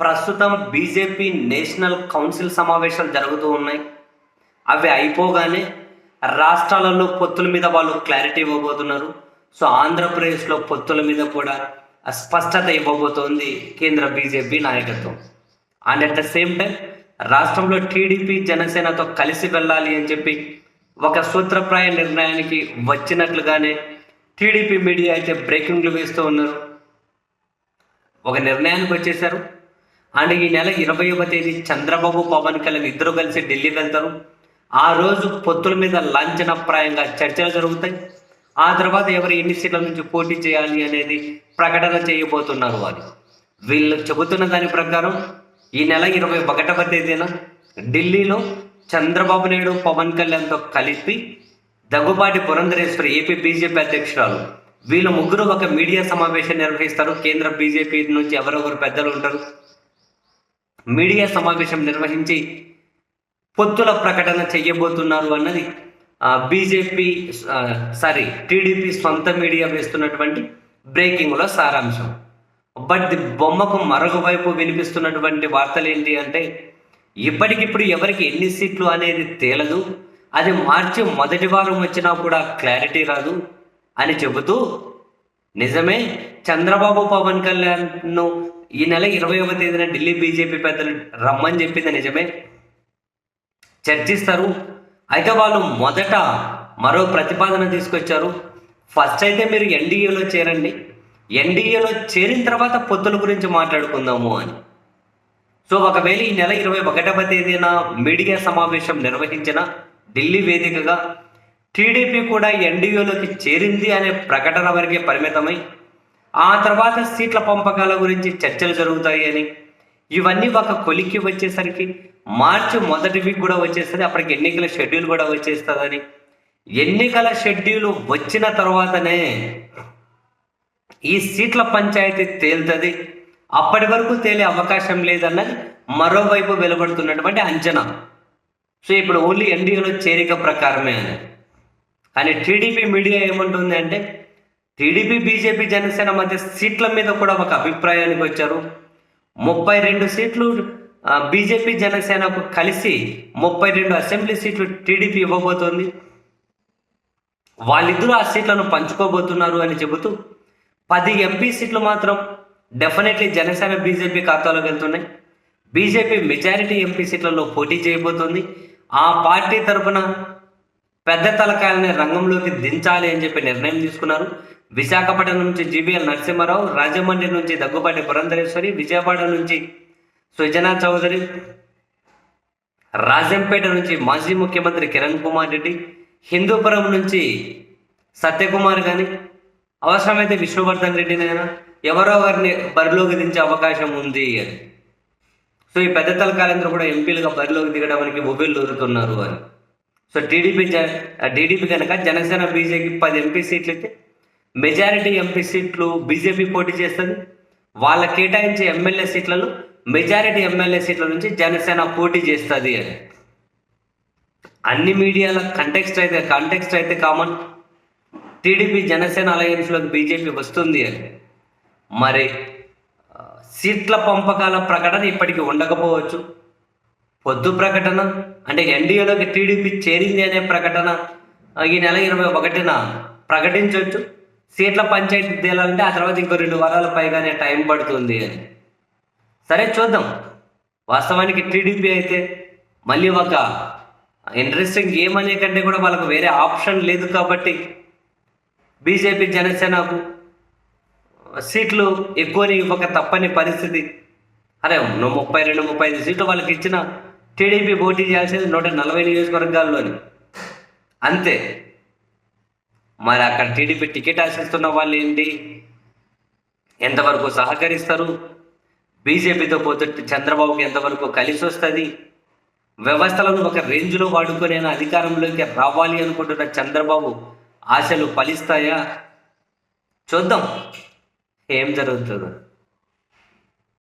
ప్రస్తుతం BJP national council సమావేశాలు జరుగుతూ ఉన్నాయి. అవి అయిపోగానే రాష్ట్రాలలో పొత్తుల మీద వాళ్ళు క్లారిటీ ఇవ్వబోతున్నారు. సో ఆంధ్రప్రదేశ్లో పొత్తుల మీద కూడా స్పష్టత ఇవ్వబోతోంది కేంద్ర బీజేపీ నాయకత్వం. And at the same time రాష్ట్రంలో టీడీపీ జనసేనతో కలిసి వెళ్ళాలి అని చెప్పి ఒక సూత్రప్రాయ నిర్ణయానికి వచ్చినట్లుగానే టీడీపీ మీడియా అయితే బ్రేకింగ్లు వేస్తూ ఉన్నారు. ఒక నిర్ణయానికి వచ్చేశారు. అండ్ ఈ నెల ఇరవైవ తేదీ చంద్రబాబు పవన్ కళ్యాణ్ ఇద్దరు కలిసి ఢిల్లీ వెళ్తారు. ఆ రోజు పొత్తుల మీద లాంఛనప్రాయంగా చర్చలు జరుగుతాయి. ఆ తర్వాత ఎవరు ఎన్ని సీట్ల నుంచి పోటీ చేయాలి అనేది ప్రకటన చేయబోతున్నారు వారు. వీళ్ళు చెబుతున్న దాని ప్రకారం ఈ నెల ఇరవై ఒకటవ తేదీన ఢిల్లీలో చంద్రబాబు నాయుడు పవన్ కళ్యాణ్తో కలిపి దగ్గుబాటి పురంధరేశ్వరి ఏపీ బీజేపీ అధ్యక్షురాలు. వీళ్ళు ముగ్గురు ఒక మీడియా సమావేశం నిర్వహిస్తారు. కేంద్ర బీజేపీ నుంచి ఎవరెవరు పెద్దలు ఉంటారు. మీడియా సమావేశం నిర్వహించి పొత్తుల ప్రకటన చేయబోతున్నారు అన్నది బీజేపీ సారీ టీడీపీ సొంత మీడియా వేస్తున్నటువంటి బ్రేకింగ్లో సారాంశం. బట్ ది బొమ్మకు మరొక వైపు వినిపిస్తున్నటువంటి వార్తలు ఏంటి అంటే ఇప్పటికిప్పుడు ఎవరికి ఎన్ని సీట్లు అనేది తేలదు అది మార్చి మొదటి వారం వచ్చినా కూడా క్లారిటీ రాదు అని చెబుతూ నిజమే చంద్రబాబు పవన్ కళ్యాణ్ను ఈ నెల ఇరవైవ తేదీన ఢిల్లీ బీజేపీ పెద్దలు రమ్మని చెప్పింది నిజమే. చర్చిస్తారు. అయితే వాళ్ళు మొదట మరో ప్రతిపాదన తీసుకొచ్చారు. ఫస్ట్ అయితే మీరు ఎన్డీఏలో చేరండి. ఎన్డీఏలో చేరిన తర్వాత పొత్తుల గురించి మాట్లాడుకుందాము అని. సో ఒకవేళ ఈ నెల ఇరవై ఒకటవ తేదీన మీడియా సమావేశం నిర్వహించిన ఢిల్లీ వేదికగా టీడీపీ కూడా ఎన్డీఏలోకి చేరింది అనే ప్రకటన వరకే పరిమితమై ఆ తర్వాత సీట్ల పంపకాల గురించి చర్చలు జరుగుతాయి అని. ఇవన్నీ ఒక కొలిక్కి వచ్చేసరికి మార్చి మొదటి వీక్ కూడా వచ్చేస్తుంది అప్పటికి ఎన్నికల షెడ్యూల్ కూడా వచ్చేస్తుందని. ఎన్నికల షెడ్యూల్ వచ్చిన తర్వాతనే ఈ సీట్ల పంచాయతీ తేలుతుంది. అప్పటి వరకు తేలే అవకాశం లేదన్నది మరోవైపు వెలువడుతున్నటువంటి అంచనా. సో ఇప్పుడు ఓన్లీ ఎన్డీఏలో చేరిక ప్రకారమే అని. కానీ టీడీపీ మీడియా ఏమంటుంది అంటే టీడీపీ బీజేపీ జనసేన మధ్య సీట్ల మీద కూడా ఒక అభిప్రాయానికి వచ్చారు. ముప్పై రెండు సీట్లు బీజేపీ జనసేనకు కలిసి ముప్పై రెండు అసెంబ్లీ సీట్లు టీడీపీ ఇవ్వబోతోంది. వాళ్ళిద్దరూ ఆ సీట్లను పంచుకోబోతున్నారు అని చెబుతూ పది ఎంపీ సీట్లు మాత్రం డెఫినెట్లీ జనసేన బీజేపీ ఖాతాలోకి వెళ్తున్నాయి. బీజేపీ మెజారిటీ ఎంపీ సీట్లలో పోటీ చేయబోతోంది. ఆ పార్టీ తరఫున పెద్ద తలకాయలని రంగంలోకి దించాలి అని చెప్పి నిర్ణయం తీసుకున్నారు. విశాఖపట్నం నుంచి జీవీఎల్ నరసింహారావు రాజమండ్రి నుంచి దగ్గుబాటి పురంధరేశ్వరి విజయవాడ నుంచి సుజనా చౌదరి రాజంపేట నుంచి మాజీ ముఖ్యమంత్రి కిరణ్ కుమార్ రెడ్డి హిందూపురం నుంచి సత్యకుమార్ కానీ అవసరమైతే విష్ణువర్ధన్ రెడ్డినైనా ఎవరో ఒకరిని బరిలోకి దించే అవకాశం ఉంది అని. సో ఈ పెద్ద తలకాలందరూ కూడా ఎంపీలుగా బరిలోకి దిగడానికి మొబైల్ ఊరుతున్నారు అని. సో టీడీపీ జ టీడీపీ కనుక జనసేన బీజేపీ పది ఎంపీ సీట్లు అయితే మెజారిటీ ఎంపీ సీట్లు బీజేపీ పోటీ చేస్తుంది. వాళ్ళ కేటాయించే ఎమ్మెల్యే సీట్లలో మెజారిటీ ఎమ్మెల్యే సీట్ల నుంచి జనసేన పోటీ చేస్తుంది అని. అన్ని మీడియాల కంటెక్స్ట్ అయితే కంటెక్స్ట్ అయితే కామన్ టీడీపీ జనసేన అలయన్స్లోకి బీజేపీ వస్తుంది అని. మరి సీట్ల పంపకాల ప్రకటన ఇప్పటికీ ఉండకపోవచ్చు. పొద్దు ప్రకటన అంటే ఎన్డీఏలోకి టీడీపీ చేరింది అనే ప్రకటన ఈ నెల ఇరవై ఒకటిన ప్రకటించవచ్చు సీట్ల పంచాయతీ తేలాలంటే ఆ తర్వాత ఇంకో రెండు వారాల పైగానే టైం పడుతుంది అని. సరే చూద్దాం. వాస్తవానికి టీడీపీ అయితే మళ్ళీ ఒక ఇంట్రెస్టింగ్ గేమ్ అనే కంటే కూడా వాళ్ళకు వేరే ఆప్షన్ లేదు కాబట్టి బీజేపీ జనసేనకు సీట్లు ఎక్కువని ఇవ్వక తప్పని పరిస్థితి. అరే ముప్పై రెండు ముప్పై ఐదు సీట్లు వాళ్ళకి ఇచ్చిన టీడీపీ పోటీ చేయాల్సింది నూట నలభై నియోజకవర్గాల్లోని. అంతే. మరి అక్కడ టీడీపీ టికెట్ ఆశిస్తున్న వాళ్ళు ఏంటి? ఎంతవరకు సహకరిస్తారు? బీజేపీతో పోతే చంద్రబాబుకి ఎంతవరకు కలిసి వస్తుంది? వ్యవస్థలను ఒక రేంజ్లో వాడుకొని అధికారంలోకి రావాలి అనుకుంటున్న చంద్రబాబు ఆశలు ఫలిస్తాయా? చూద్దాం. ఏం జరుగుతుందో.